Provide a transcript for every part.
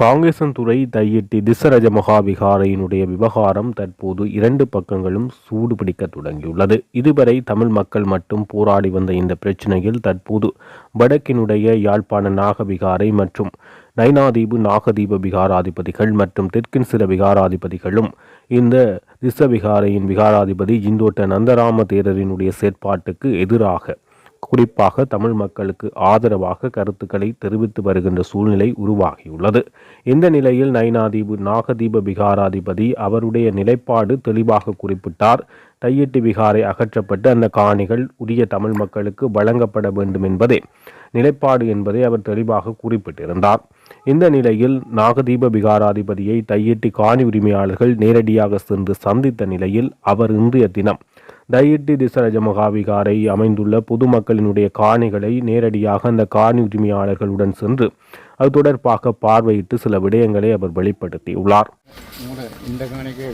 காங்கேசன்துறை தையிட்டி திசரஜ மகாவிகாரையினுடைய விவகாரம் தற்போது இரண்டு பக்கங்களும் சூடு பிடிக்க தொடங்கியுள்ளது. இதுவரை தமிழ் மக்கள் மட்டும் போராடி வந்த இந்த பிரச்சினையில் தற்போது வடக்கினுடைய யாழ்ப்பாண நாகவிகாரை மற்றும் நைனாதீபு நாகதீப விகாராதிபதிகள் மற்றும் தெற்கின் சில விகாராதிபதிகளும் இந்த திசவிகாரையின் விகாராதிபதி ஜிந்தோட்ட நந்தராம தேரரினுடைய செயற்பாட்டுக்கு எதிராக குறிப்பாக தமிழ் மக்களுக்கு ஆதரவாக கருத்துக்களை தெரிவித்து வருகின்ற சூழ்நிலை உருவாகியுள்ளது. இந்த நிலையில் நைனாதீபு நாகதீப விகாராதிபதி அவருடைய நிலைப்பாடு தெளிவாக குறிப்பிட்டார். தையிட்டு விகாரை அகற்றப்பட்டு அந்த காணிகள் உரிய தமிழ் மக்களுக்கு வழங்கப்பட வேண்டும் என்பதே நிலைப்பாடு என்பதை அவர் தெளிவாக குறிப்பிட்டிருந்தார். இந்த நிலையில் நாகதீப விகாராதிபதியை தையட்டி காணி உரிமையாளர்கள் நேரடியாக சென்று சந்தித்த நிலையில் அவர் இன்றைய தினம் தையிட்டி திசரஜ மகாவிகாரை அமைந்துள்ள பொதுமக்களினுடைய காணிகளை நேரடியாக அந்த காணி உரிமையாளர்களுடன் சென்று அது தொடர்பாக பார்வையிட்டு சில விடயங்களை அவர் வெளிப்படுத்தியுள்ளார். இந்த காணிக்கு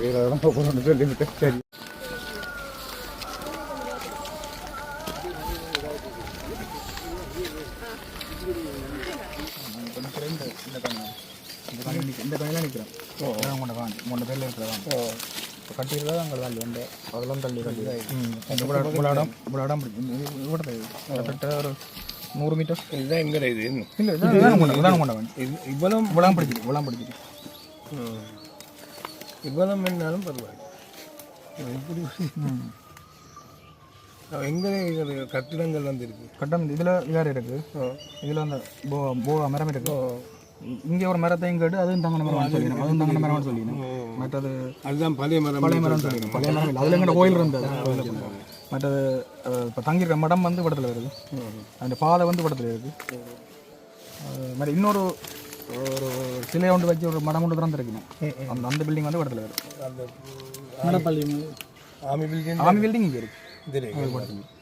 இந்த காணியில் நிற்கிறோம் உங்களோட காணி உங்களோட பேரில் இருக்கிற காணி இப்போ கட்டியிருந்தா அங்கே தள்ளி வந்து அதெல்லாம் தள்ளி கட்டி இவ்வளோ இவ்வளோ இடம் இவ்வளோ இவ்வளோ கிட்டத்தட்ட ஒரு நூறு மீட்டர். இதுதான் எங்கட இது? இல்லை இதான் கொண்ட இதான் கொண்ட இது இவ்வளவு இவ்வளோ பிடிச்சிருக்கு இவ்வளோ பிடிச்சிருக்கு. இவ்வளவு வேணாலும் பரவாயில்ல. இப்படி எங்க கட்டிடங்கள் வந்து இருக்கு? கட்டம் இதில் வேறு இருக்கு. இதில் அந்த போ போ மரம் இருக்கு. இங்கே ஒரு மரத்தை கேட்டு அதுவும் தங்கன மரம் சொல்லிடணும் அதுவும் தங்கன மரம் சொல்லிடணும் மற்றது அதுதான் பழைய மரம் பழைய மரம் சொல்லிடணும் பழைய மரம் இல்லை அதில் எங்கிட்ட கோயில் இருந்தது மற்றது இப்போ தங்கியிருக்க மடம் வந்து படத்தில் வருது அந்த பாதை வந்து படத்தில் இருக்கு அது மாதிரி இன்னொரு ஒரு சிலையை ஒன்று வச்சு ஒரு மடம் ஒன்று திறந்துருக்கணும் அந்த அந்த பில்டிங் வந்து படத்தில் வருது அந்த ஆமி பில்டிங் ஆமி பில்டிங் இங்கே இருக்கு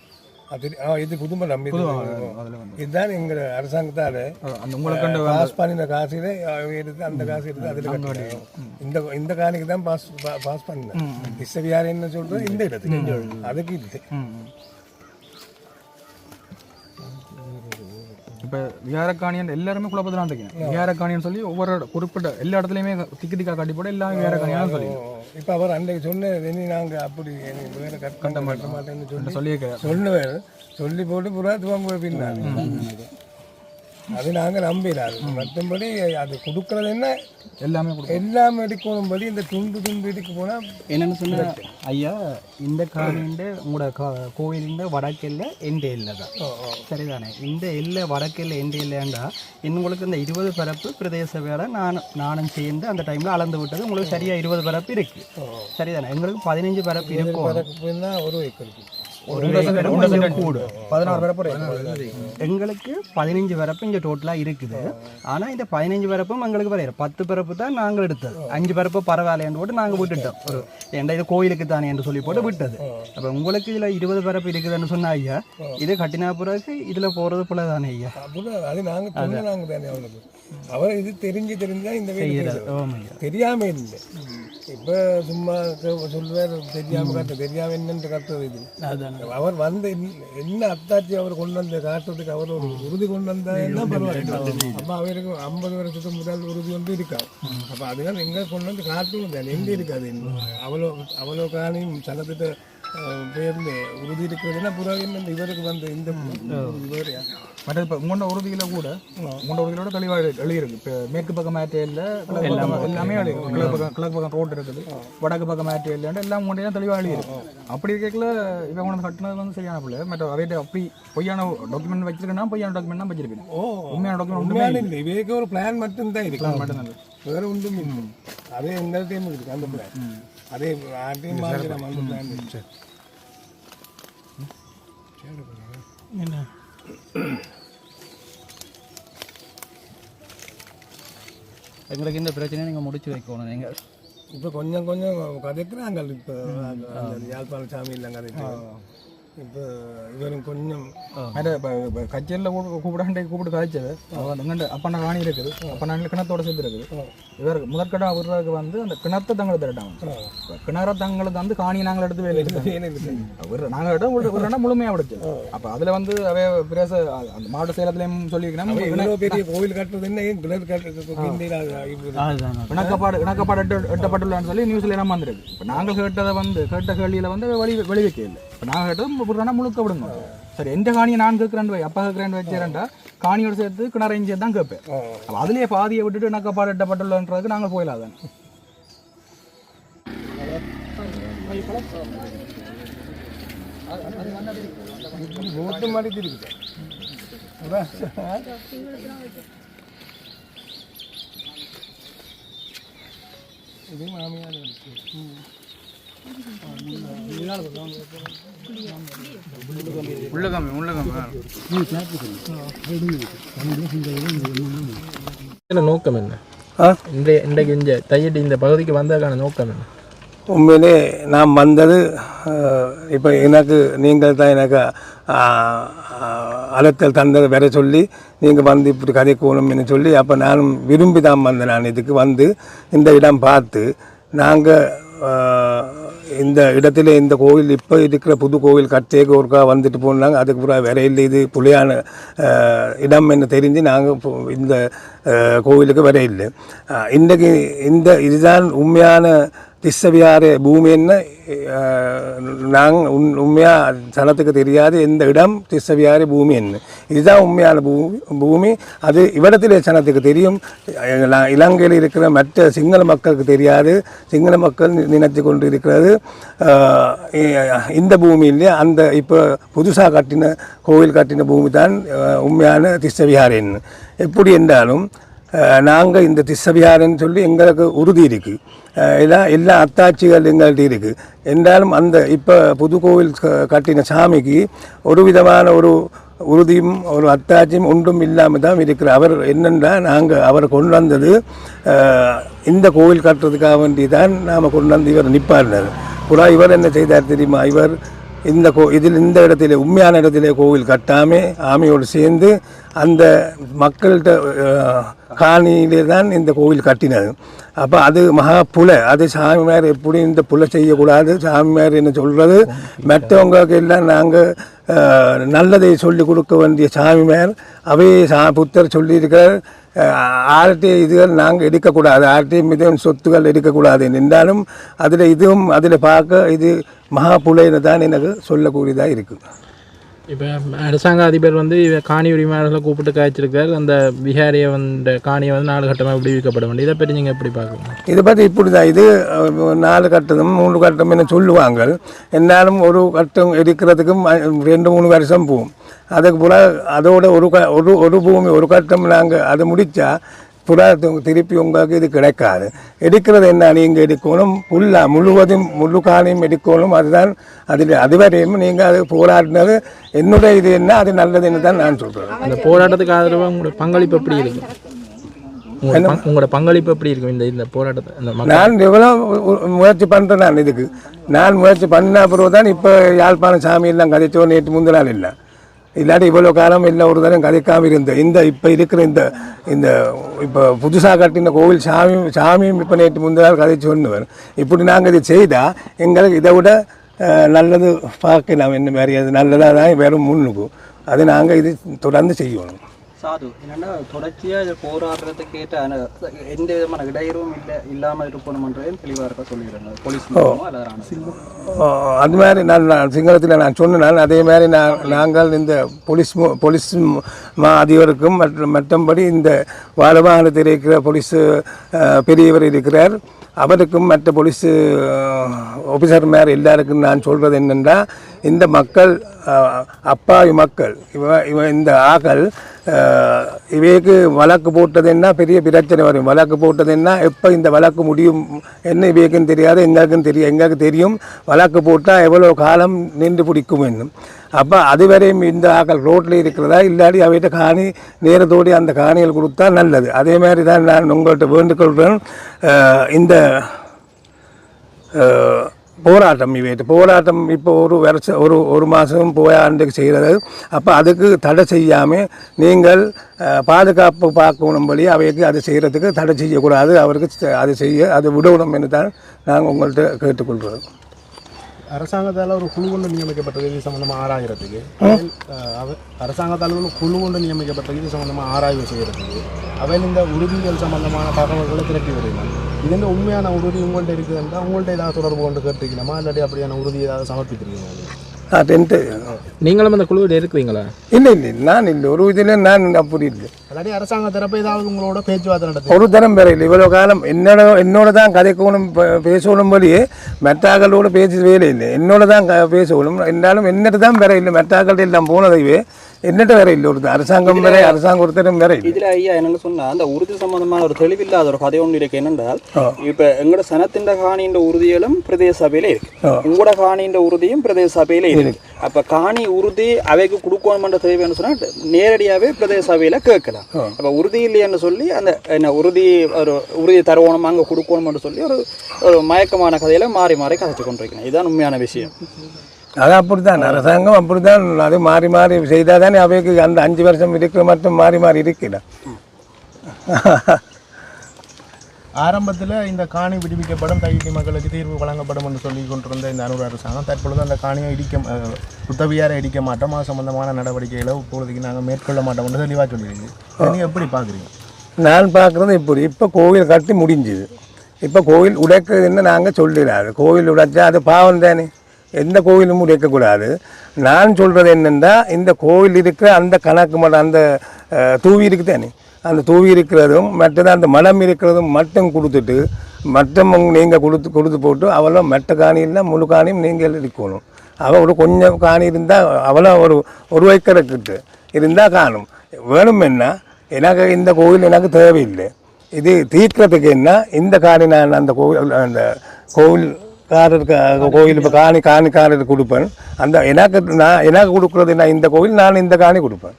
இது அதில் வந்து இதுதான் எங்க அரசாங்கத்தால உங்களுக்கு பாஸ் பண்ணின காசுல எடுத்து அந்த காசு எடுத்து அதுல கட்டினோம். இந்த இந்த காணிக்கு தான் பாஸ் பாஸ் பண்ணேன். விஸ்வவியார் என்ன சொல்றது இந்த இடத்துக்கு. அதுக்கு இல்லை இப்போ விகாரக்காணியன் எல்லாருமே குழப்பத்தில் இருக்கேன் விகாரக்காணியன் சொல்லி ஒவ்வொரு குறிப்பிட்ட எல்லா இடத்துலையுமே திக்கு திக்கா காட்டி போட எல்லாமே விகாரக்காணியான்னு சொல்லி. இப்போ அவர் அன்றைக்கு சொன்னேன் இனி நாங்க அப்படி வேற கட்ட மாட்ட மாட்டேன்னு சொல்லி சொன்னவர் சொல்லி போட்டு புறா துவங்க பின்னாங்க அது நாங்க நம்பிடாது மற்றபடி அது கொடுக்கறது என்ன? எல்லாமே எல்லாம் எடுக்கணும்படி இந்த துண்டு துண்டு எடுக்க போனா என்னன்னு சொன்னா ஐயா இந்த காணிண்ட உங்களோட கா- கோயிலிண்ட வடக்கெல்ல எந்த எல்லை தான். சரிதானே? இந்த எல்லை வடக்கெல்ல எந்த இல்லைண்டா உங்களுக்கு இந்த இருபது பரப்பு பிரதேச வேலை நான் நானும் சேர்ந்து அந்த டைம்ல அளந்து விட்டது. உங்களுக்கு சரியா இருபது பரப்பு இருக்கு. சரிதானே? எங்களுக்கு பதினஞ்சு பரப்பு இருக்கும் ஒரு கூடும் பதினாறு எங்களுக்கு பதினஞ்சு பரப்பு இங்கே டோட்டலாக இருக்குது. ஆனால் இந்த பதினஞ்சு பரப்பும் எங்களுக்கு வரையிற. பத்து பரப்பு தான் நாங்கள் எடுத்தது. அஞ்சு பரப்பு பரவாயில்லைன்னு போட்டு நாங்கள் விட்டுட்டோம். ஒரு ஏன்டா இது கோயிலுக்கு தானே என்று சொல்லி போட்டு விட்டது. அப்போ உங்களுக்கு இதில் இருபது பரப்பு இருக்குதுன்னு சொன்னா ஐயா இது கட்டினா பிறகு இதில் போகிறது போல தானே ஐயா? அது நாங்க சொன்ன நாங்க தானே அவனுக்கு அவர் இது தெரிஞ்சு தெரிஞ்சுதான் இந்த வேலை செய்யறது. ஆமாம் ஐயா. தெரியாம இல்லை. இப்ப சும்மா சொ- சொல்லுவார் தெரியாம காட்டு தெரியாம என்னன்னு காட்டுறது இது அவர் வந்து என்ன- அத்தாட்சி அவர் கொண்டு வந்த காட்டுறதுக்கு அவர் ஒரு உறுதி கொண்டு வந்தா பரவாயில்ல அப்ப அவருக்கு ஐம்பது வருஷத்துக்கு முதல் உறுதி வந்து இருக்கா அப்ப அதனால எங்க கொண்டு வந்து காட்டணும் தானே எங்க இருக்காது அவ்வளோ அவ்வளோ காணியும் சனத்திட்ட பேர்ந்து உறுதி இருக்கிறதுனா புறா என்ன இவருக்கு வந்து இந்த இவர் மற்ற இப்போ உங்களோட உறுதியில் கூட உங்களோட உறுதியோட தெளிவாக எழுதியிருக்கு. இப்போ மேற்கு பக்கம் மேட்டேயில் எல்லாமே எழுதிருக்கு கிழக்கு பக்கம் கிழக்கு பக்கம் ரோடு இருக்குது. வடக்கு பக்கம் மேட்டேயில் எல்லாம் உங்கள்கிட்ட தான் தெளிவாக எழுதியிருக்கு. அப்படி இருக்கல இப்போ கொண்டு கட்டினது வந்து சரியான பிள்ளை. மற்ற அவையிட்ட அப்படி பொய்யான டாக்குமெண்ட் வச்சிருக்கேன்னா பொய்யான டாக்குமெண்ட் தான் வச்சிருக்கேன். ஓ. உண்மையான டாக்குமெண்ட் உண்மையான இல்லை. இவைக்கு ஒரு பிளான் மட்டும்தான் இருக்கு. மட்டும்தான் இருக்கு. வேற ஒன்றும் அதே எந்த டைம் இருக்கு அந்த பிளான் அதே ஆட்டையும் அந்த பிளான் இருக்கு. எங்களுக்கு இந்த பிரச்சனையை நீங்கள் முடிச்சு வைக்கணும் நீங்கள் இப்போ கொஞ்சம் கொஞ்சம் கதைக்கிறாங்க இப்போ அந்த யாழ்ப்பாண சாமி எல்லாம் கதைக்கிறாங்க இப்போ இவரும் கொஞ்சம் இப்போ கச்சேரியில் கூப்பிடாண்டே கூப்பிட்டு காய்ச்சது எங்கண்ட அப்பண்ணா காணி இருக்குது அப்பண்ணா கிணத்தோட சேர்த்து இருக்குது இவர் முதற்கட்டம் விடுறதுக்கு வந்து அந்த கிணத்தை தங்களை திரட்டாங்க கிணற தங்களுக்கு வந்து காணி நாங்கள் எடுத்து வேலை விடுற நாங்கள் இடம் விடுறா முழுமையாக விடுச்சு அப்போ அதில் வந்து அவைய பிரேச அந்த மாவட்ட சேலத்துலேயும் சொல்லியிருக்கேன் இவ்வளோ பெரிய கோவில் கட்டுறது என்ன ஏன் கிணறு கட்டுறது அதுதான் இணக்கப்பாடு இணக்கப்பாடு எட்டு எட்டப்பட்டுள்ளான்னு சொல்லி நியூஸ்ல எல்லாம் வந்திருக்கு இப்போ நாங்கள் கேட்டதை வந்து கேட்ட கேள்வியில வந்து வெளி வெளி வைக்க இல்லை இப்போ நான் கேட்டது விடுறோன்னா முழுக்க விடுங்க சரி எந்த காணியை நான் கேட்குறேன் வை அப்பா கேட்குறேன் வச்சுறேன்டா காணியோட சேர்த்து கிணறையும் சேர்த்து தான் கேட்பேன் அப்போ அதுலேயே பாதியை விட்டுட்டு இணக்கப்பாடு எட்டப்பட்டுள்ளன்றதுக்கு நாங்கள் போயிடலாம் ரோட்டு மாதிரி இருக்குது இது மாமியார் உள்ளகாமி உள்ளகாமி என்ன நோக்கம் என்ன? ஆ? இன்றைய இன்றைக்கு இந்த தையட்டி இந்த பகுதிக்கு வந்ததுக்கான நோக்கம் என்ன? உண்மையிலே நான் வந்தது இப்போ எனக்கு நீங்கள் தான் எனக்கு அழைத்தல் தந்ததை வர சொல்லி நீங்கள் வந்து இப்படி கதைக்கணும்னு சொல்லி அப்போ நானும் விரும்பி தான் வந்தேன் நான் இதுக்கு வந்து இந்த இடம் பார்த்து நாங்கள் இந்த இடத்துல இந்த கோவில் இப்போ இருக்கிற புது கோவில் கட்டேக்கு ஒருக்கா வந்துட்டு போனாங்க. அதுக்கு பிறகு வேற இல்லை இது புலியான இடம் என்று தெரிஞ்சு நாங்கள் இந்த கோவிலுக்கு வர இல்லை. இன்றைக்கு இந்த இதுதான் உண்மையான திஸ்ஸவியார பூமி என்ன நாங்கள் உண் உண்மையாக சனத்துக்கு தெரியாது எந்த இடம் திஸ்ஸவியார பூமி என்ன இதுதான் உண்மையான பூமி பூமி அது இவ்விடத்திலே சனத்துக்கு தெரியும் இல- இலங்கையில் இருக்கிற மற்ற சிங்கள மக்களுக்கு தெரியாது சிங்கள மக்கள் நி- நினைத்து கொண்டு இருக்கிறது ஆஹ், இ- இந்த பூமியிலே அந்த இப்போ புதுசாக கட்டின கோவில் கட்டின பூமி தான் ஆஹ், உண்மையான திஸ்ஸவியாரன் எப்படி என்றாலும் நாங்கள் இந்த திஸ்ஸவியாரன்னு சொல்லி எங்களுக்கு உறுதி இருக்குது எல்லாம் எல்லா அத்தாட்சிகள் எங்கள்கிட்ட இருக்குது என்றாலும் அந்த இப்போ புது கோவில் கட்டின சாமிக்கு ஒரு விதமான ஒரு உறுதியும் ஒரு அத்தாட்சியும் ஒன்றும் இல்லாமல் தான் இருக்கிற அவர் என்னென்றால் நாங்கள் அவர் கொண்டு வந்தது இந்த கோவில் கட்டுறதுக்காக வேண்டி தான் நாம் கொண்டு வந்து இவர் நிப்பாடினார் புறா இவர் என்ன செய்தார் தெரியுமா? இவர் இந்த கோ இதில் இந்த இடத்துல உண்மையான இடத்துல கோவில் கட்டாமல் ஆமையோடு சேர்ந்து அந்த மக்கள்கிட்ட காணியிலே தான் இந்த கோவில் கட்டினது. அப்போ அது மகா புலை. அது சாமியார் எப்படி இந்த புலை செய்யக்கூடாது? சாமியார் என்ன சொல்கிறது மற்றவங்களுக்கு எல்லாம் நாங்கள் நல்லதை சொல்லி கொடுக்க வேண்டிய சாமிமார் அவை சா புத்தர் சொல்லியிருக்கிறார். ஆர்டி இதுகள் நாங்கள் எடுக்கக்கூடாது. ஆர்டி மிதம் சொத்துக்கள் எடுக்கக்கூடாது நின்றாலும் அதில் இதுவும் அதில் பார்க்க இது மகா புலைன்னு தான் எனக்கு சொல்லக்கூடியதாக இருக்குது இப்போ அரசாங்க அதிபர் வந்து காணி உரிமையாளர்களை கூப்பிட்டு காய்ச்சிருக்கார். அந்த பிஹாரியை வந்து காணியை வந்து நாலு கட்டமாக விடுவிக்கப்பட வேண்டிய இதை பற்றி நீங்கள் எப்படி பார்க்கணும் இதை பற்றி இப்படி தான் இது நாலு கட்டதும் மூணு கட்டம் என்ன சொல்லுவாங்க. என்னாலும் ஒரு கட்டம் இருக்கிறதுக்கும் ரெண்டு மூணு வருஷம் போகும். அதுக்கு போல் அதோட ஒரு க ஒரு ஒரு பூமி ஒரு கட்டம் நாங்கள் அதை முடித்தா புறா திருப்பி உங்களுக்கு இது கிடைக்காது. எடுக்கிறது என்ன நீங்கள் எடுக்கணும்? ஃபுல்லாக முழுவதும் முழு காணியும் எடுக்கணும். அதுதான் அதில் அதுவரையும் நீங்கள் அது போராடினது. என்னுடைய இது என்ன? அது நல்லதுன்னு தான் நான் சொல்கிறேன் அந்த போராட்டத்துக்கு ஆதரவாக உங்களோட பங்களிப்பு எப்படி இருக்கும் உங்களோட பங்- உங்களோட பங்களிப்பு எப்படி இருக்கும் இந்த இந்த போராட்டத்தை நான் எவ்வளோ முயற்சி பண்ணுறேன் நான் இதுக்கு. நான் முயற்சி பண்ண பிறகு தான் இப்போ யாழ்ப்பாணம் சாமி எல்லாம் கதைச்சோ நேற்று முந்தின நாள் இல்லை. இல்லாட்டி இவ்வளோ காலம் இல்லை ஒரு தரம் கதைக்காமல் இருந்த. இந்த இப்போ இருக்கிற இந்த இந்த இப்போ புதுசாக கட்டின கோவில் சாமியும் சாமியும் இப்போ நேற்று முந்தின நாள் கதைச்சு ஒன்று இப்படி நாங்கள் இதை செய்தால் எங்களுக்கு இதை விட நல்லது பார்க்கலாம். என்ன மாதிரி அது நல்லதாக தான் வெறும் முன்னுக்கும் அது நாங்கள் இது தொடர்ந்து செய்யணும். சாது என்னன்னா தொடர்ச்சியா இதை போராடுறதுக்கு ஏற்ற எந்த விதமான இடையூறும் இல்லை இல்லாம இருக்கணும்ன்றதையும் தெளிவா இருக்க சொல்லிடுறாங்க போலீஸ் அது மாதிரி நான் நான் சிங்களத்தில் நான் சொன்னேன் அதே மாதிரி நான் நாங்கள் இந்த போலீஸ் மு- போலீஸ் ம- அதிபருக்கும் மற்றும் மற்றபடி இந்த வாழவாகனத்தில் இருக்கிற போலீஸ் பெரியவர் இருக்கிறார் அவருக்கும் மற்ற போலீஸ் ஆஃபீஸர் மேர் எல்லாருக்கும் நான் சொல்கிறது என்னென்னா இந்த மக்கள் அப்பாவி மக்கள் இவ இவ இந்த ஆக்கள் இவைக்கு வழக்கு போட்டதுன்னா பெரிய பிரச்சனை வரும். வழக்கு போட்டதுன்னா எப்போ இந்த வழக்கு முடியும்? என்ன இவைக்கும் தெரியாது எங்களுக்கும் தெரியும் எங்களுக்கு தெரியும். வழக்கு போட்டால் எவ்வளோ காலம் நின்று பிடிக்கும் என்னும். அப்போ அதுவரையும் இந்த ஆக்கள் ரோட்டில் இருக்கிறதா? இல்லாட்டி அவைகிட்ட காணி நேரத்தோடு அந்த காணிகள் கொடுத்தா நல்லது. அதே மாதிரி தான் நான் உங்கள்கிட்ட வேண்டுகொள்கிறேன் இந்த போராட்டம் இவைட்டு போராட்டம் இப்போ ஒரு வருஷம் ஒரு ஒரு மாதம் போயாண்டுக்கு செய்கிறது. அப்போ அதுக்கு தடை செய்யாமல் நீங்கள் பாதுகாப்பு பார்க்கணும்படி அவைக்கு அது செய்கிறதுக்கு தடை செய்யக்கூடாது. அவருக்கு அது செய்ய அது விடணும் என்று தான் நாங்கள் உங்கள்கிட்ட கேட்டுக்கொள்கிறோம். அரசாங்கத்தால் ஒரு குழு கொண்டு நியமிக்கப்பட்டது. இது அஹ், அவ- அரசாங்கத்தால் ஒரு குழு கொண்டு நியமிக்கப்பட்டது. இது சம்பந்தமாக ஆராய்வு செய்கிறதுக்கு அவையில் இந்த உறுதிகள் சம்பந்தமான தகவல்களை திரட்டி வருகிறார் இது இந்த உண்மையான உறுதி உங்கள்கிட்ட இருக்குதுன்றா உங்கள்கிட்ட ஏதாவது தொடர்பு கொண்டு கேட்டுக்கலாமா இல்லாட்டி அப்படியான உறுதி ஏதாவது சமர்ப்பித்திருக்கீங்க ஆ டென்ட்டு. நீங்களும் அந்த குழுவில் இருக்கிறீங்களா? இல்லை இல்லை. நான் இல்லை. ஒரு இதில் நான் அப்படி இல்லை. இல்லாட்டி அரசாங்க தரப்பு ஏதாவது உங்களோட பேச்சுவார்த்தை நடத்தி ஒரு தரம் வேற இல்லை இவ்வளோ காலம் என்னோட என்னோட தான் கதைக்கணும் பேசணும் போலியே மெட்டாக்களோட பேசி வேலை இல்லை. என்னோட தான் க- பேசணும் இருந்தாலும் என்னட்டு தான் வேற இல்லை மெட்டாக்கள் எல்லாம் போனதைவே என்னட்ட வேற இல்லை ஒரு அரசாங்கம் வேற அரசாங்கம் ஒருத்தரும் வேற இல்லை. இதுல ஐயா என்னன்னு சொன்னா அந்த உறுதி சம்பந்தமான ஒரு தெளிவில்லாத ஒரு கதை ஒன்று இருக்கு. என்னென்றால் இப்ப எங்களோட சனத்தின் காணின்ற உறுதிகளும் பிரதேச சபையில இருக்கு. உங்களோட காணின்ற உறுதியும் பிரதேச சபையில இருக்கு. அப்ப காணி உறுதி அவைக்கு கொடுக்கணும்ன்ற தேவைன்னு சொன்னா நேரடியாவே பிரதேச சபையில கேட்கலாம். அப்ப உறுதி இல்லைன்னு சொல்லி அந்த என்ன உறுதி ஒரு உறுதி தருவோம் அங்க கொடுக்கணும்னு சொல்லி ஒரு ஒரு மயக்கமான கதையில மாறி மாறி கதைச்சு கொண்டிருக்கணும் இதுதான் உண்மையான விஷயம். அது அப்படித்தான். அரசாங்கம் அப்படித்தான். அது மாறி மாறி செய்தால் தானே அவைக்கு அந்த அஞ்சு வருஷம் இருக்கிற மட்டும் மாறி மாறி இருக்கிற. ஆரம்பத்தில் இந்த காணி விடுவிக்கப்படும் கைதி மக்களுக்கு தீர்வு வழங்கப்படும் என்று சொல்லி கொண்டிருந்த இந்த அனுர் அரசாங்கம் தற்பொழுது அந்த காணியை இடிக்க அஹ், உத்தவியாரை இடிக்க மாட்டோம். அது சம்பந்தமான நடவடிக்கைகளை இப்பொழுதுக்கு நாங்கள் மேற்கொள்ள மாட்டோம் என்று தெளிவாக சொல்லியிருக்கு இதை நீங்கள் எப்படி பார்க்குறீங்க? நான் பார்க்குறது இப்படி. இப்போ கோவில் கட்டி முடிஞ்சுது. இப்போ கோவில் உடைக்கிறதுன்னு நாங்கள் சொல்லிடாது கோவில் உடைச்சா அது பாவம் தானே. எந்த கோவிலும் இருக்கக்கூடாது. நான் சொல்கிறது என்னென்னா இந்த கோவில் இருக்கிற அந்த கணக்கு மட்டும் அந்த தூவி இருக்கு தானே? அந்த தூவி இருக்கிறதும் மற்றது அந்த மலம் இருக்கிறதும் மட்டும் கொடுத்துட்டு மட்டும் நீங்கள் கொடுத்து கொடுத்து போட்டு அவளோ மெட்ட காணியில் முழு காணியும் நீங்கள் இருக்கணும். அவள் ஒரு கொஞ்சம் காணி இருந்தால் அவ்வளோ ஒரு ஒரு வைக்கிறக்கிட்டு இருந்தால் காணும். வேணும் என்ன? எனக்கு இந்த கோவில் எனக்கு தேவையில்லை. இது தீர்க்கிறதுக்கு என்ன? இந்த காணி நான் அந்த கோவில் அந்த கோவில் கோவில்காரருக்கு கோவில் இப்போ காணி காணிக்காரருக்கு கொடுப்பேன். அந்த எனக்கு நான் எனக்கு கொடுக்குறது நான் இந்த கோவில் நான் இந்த காணி கொடுப்பேன்.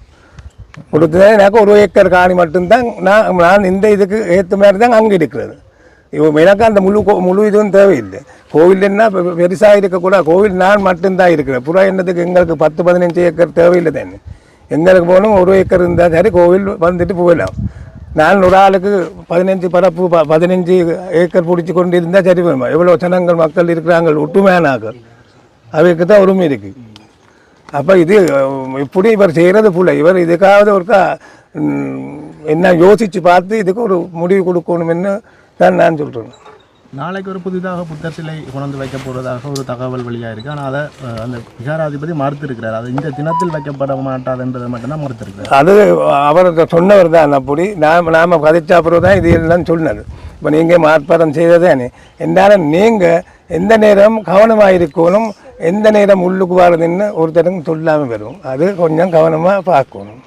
கொடுத்ததே எனக்கு ஒரு ஏக்கர் காணி மட்டும்தான் நான் நான் இந்த இதுக்கு ஏற்ற மாதிரி தான் அங்கே இருக்கிறது. எனக்கு அந்த முழு முழு இதுவும் தேவையில்லை. கோவில் என்ன பெருசாக இருக்கக்கூடாது. கோவில் நான் மட்டும்தான் இருக்கிறேன். புறா என்னதுக்கு எங்களுக்கு பத்து பதினஞ்சு ஏக்கர் தேவையில்லை தானே. எங்களுக்கு போகணும் ஒரு ஏக்கர் இருந்தால் சரி கோவில் வந்துட்டு போயிடலாம் நான் ஒரு ஆளுக்கு பதினஞ்சு பரப்பு ப- பதினஞ்சு ஏக்கர் பிடிச்சி கொண்டு இருந்தால் சரி வருமா எவ்வளோ ஜனங்கள் மக்கள் இருக்கிறாங்க ஒட்டுமையானாக்கள் அவைக்கு தான் உரிமை இருக்குது அப்போ இது இப்படி இவர் செய்கிறது புள்ள இவர் இதுக்காவது ஒருக்கா என்ன யோசித்து பார்த்து இதுக்கு ஒரு முடிவு கொடுக்கணும்னு தான் நான் சொல்கிறேன் நாளைக்கு ஒரு புதிதாக புத்தர் சிலை கொண்டு வைக்க போகிறதாக ஒரு தகவல் வெளியாக இருக்குது ஆனால் அதை அந்த விகாராதிபதி மறுத்திருக்கிறார். அது இந்த தினத்தில் வைக்கப்பட மாட்டாதுன்றதை மட்டும்தான் மறுத்திருக்கிறார். அது அவர் சொன்னவர் தான் அப்படி. நாம் நாம் கதைச்ச தான் இது எல்லாம் சொன்னது. இப்போ நீங்கள் மாற்பாடம் செய்ததானே என்றாலும் நீங்கள் எந்த நேரம் கவனமாக இருக்கணும் எந்த நேரம் உள்ளுக்கு வரதுன்னு ஒருத்தருக்கும் சொல்லாமல் வரும். அது கொஞ்சம் கவனமாக பார்க்கணும்.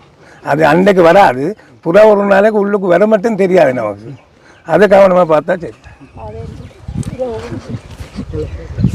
அது அன்றைக்கு வராது. புறா ஒரு நாளைக்கு உள்ளுக்கு வர மட்டும் தெரியாது நமக்கு. அது கவனமாக பார்த்தா சரி. 好的这个我给你